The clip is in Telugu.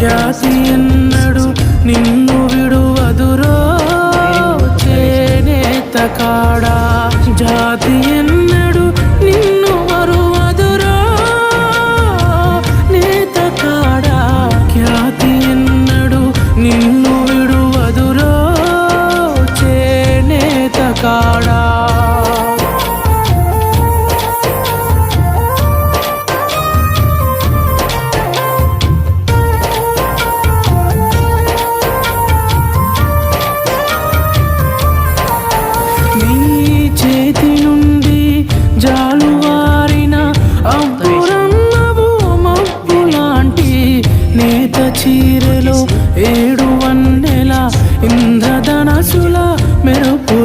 ఖ్యాతి ఎన్నడు నిన్ను విడువదురో? చేనేత కాడా? జాతి ఎన్నడు నిన్ను వరువదురో? నేత కాడా? ఖ్యాతి ఎన్నడు నిన్ను విడువదురో? చేనేత కాడా? చీరలు ఏడు వన్నెల ఇంద్రధనసుల మెరుపు